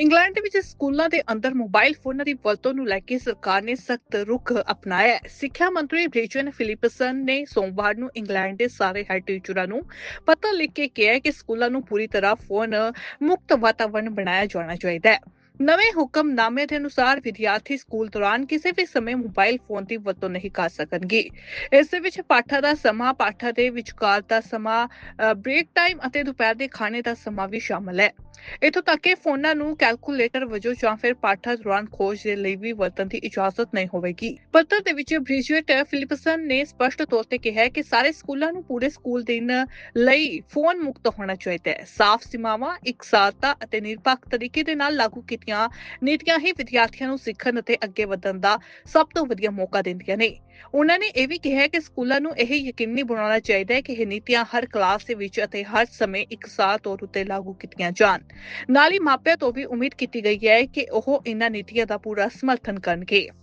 England ਦੇ ਵਿੱਚ ਸਕੂਲਾਂ ਦੇ ਅੰਦਰ ਮੋਬਾਈਲ ਫੋਨਾਂ ਦੀ ਵਰਤੋਂ ਨੂੰ ਲੈ ਕੇ ਸਰਕਾਰ ਨੇ ਸਖਤ ਰੁਖ ਅਪਣਾਇਆ ਹੈ। ਸਿੱਖਿਆ ਮੰਤਰੀ ਬ੍ਰਿਜਨ ਫਿਲਿਪਸਨ ਨੇ ਸੋਮਵਾਰ ਨੂੰ ਇੰਗਲੈਂਡ ਦੇ ਸਾਰੇ ਹੈਡ ਟੀਚਰਾਂ ਨੂੰ ਪੱਤਰ ਲਿਖ ਕੇ ਕਿਹਾ ਕਿ ਸਕੂਲਾਂ ਨੂੰ ਪੂਰੀ ਤਰ੍ਹਾਂ ਫੋਨ ਮੁਕਤ ਵਾਤਾਵਰਣ ਬਣਾਇਆ ਜਾਣਾ ਚਾਹੀਦਾ ਹੈ। ਨਵੇਂ ਹੁਕਮਨਾਮੇ ਦੇ ਅਨੁਸਾਰ ਵਿਦਿਆਰਥੀ ਸਕੂਲ ਦੌਰਾਨ ਕਿਸੇ ਵੀ ਸਮੇਂ ਮੋਬਾਈਲ ਫੋਨ ਦੀ ਵਰਤੋਂ ਨਹੀਂ ਕਰ ਸਕਣਗੇ। ਇਸ ਦੇ ਵਿੱਚ ਪਾਠਾਂ ਦਾ ਸਮਾਂ, ਪਾਠਾਂ ਦੇ ਵਿਚਕਾਰ ਦਾ ਸਮਾਂ ਬ੍ਰੇਕ ਟਾਈਮ ਅਤੇ ਦੁਪਹਿਰ ਦੇ ਖਾਣੇ ਦਾ ਸਮਾਂ ਵੀ ਸ਼ਾਮਲ ਹੈ। ਇਥੋਂ ਤੱਕ ਕਿ ਫੋਨਾਂ ਨੂੰ ਕੈਲਕੂਲੇਟਰ ਵਜੋਂ ਜਾਂ ਫਿਰ ਪਾਠਾਂ ਦੌਰਾਨ ਖੋਜ ਦੇ ਲਈ ਵੀ ਵਰਤਣ ਦੀ ਇਜਾਜ਼ਤ ਨਹੀਂ ਹੋਵੇਗੀ। ਪੱਤਰ ਦੇ ਵਿੱਚ ਬ੍ਰਿਜਟ ਫਿਲਿਪਸਨ ਨੇ ਸਪਸ਼ਟ ਤੌਰ ਤੇ ਕਿਹਾ ਕਿ ਸਾਰੇ ਸਕੂਲਾਂ ਨੂੰ ਪੂਰੇ ਸਕੂਲ ਦਿਨ ਲਈ ਫੋਨ ਮੁਕਤ ਹੋਣਾ ਚਾਹੀਦਾ ਹੈ। ਸਾਫ਼ ਸੀਮਾਵਾਂ, ਇਕਸਾਰਤਾ ਅਤੇ ਨਿਰਪੱਖ ਤਰੀਕੇ ਦੇ ਨਾਲ ਲਾਗੂ ਕੀਤੀਆਂ ਨੀਤੀਆਂ ਹੀ ਵਿਦਿਆਰਥੀਆਂ ਨੂੰ ਸਿੱਖਣ ਅਤੇ ਅੱਗੇ ਵਧਣ ਦਾ ਸਭ ਤੋਂ ਵਧੀਆ ਮੌਕਾ ਦਿੰਦੀਆਂ ਨੇ। ਉਹਨਾਂ ਨੇ ਇਹ ਵੀ ਕਿਹਾ ਕਿ ਸਕੂਲਾਂ ਨੂੰ ਇਹ ਯਕੀਨੀ ਬਣਾਉਣਾ ਚਾਹੀਦਾ ਹੈ ਕਿ ਇਹ ਨੀਤੀਆਂ ਹਰ ਕਲਾਸ ਦੇ ਵਿੱਚ ਅਤੇ ਹਰ ਸਮੇਂ ਇਕਸਾਰ ਤੌਰ ਉੱਤੇ ਲਾਗੂ ਕੀਤੀਆਂ ਜਾਣ। ਨਾਲ ਹੀ ਮਾਪਿਆਂ ਤੋਂ ਵੀ ਉਮੀਦ ਕੀਤੀ ਗਈ ਹੈ ਕਿ ਉਹ ਇਹਨਾਂ ਨੀਤੀਆਂ ਦਾ ਪੂਰਾ ਸਮਰਥਨ ਕਰਨਗੇ।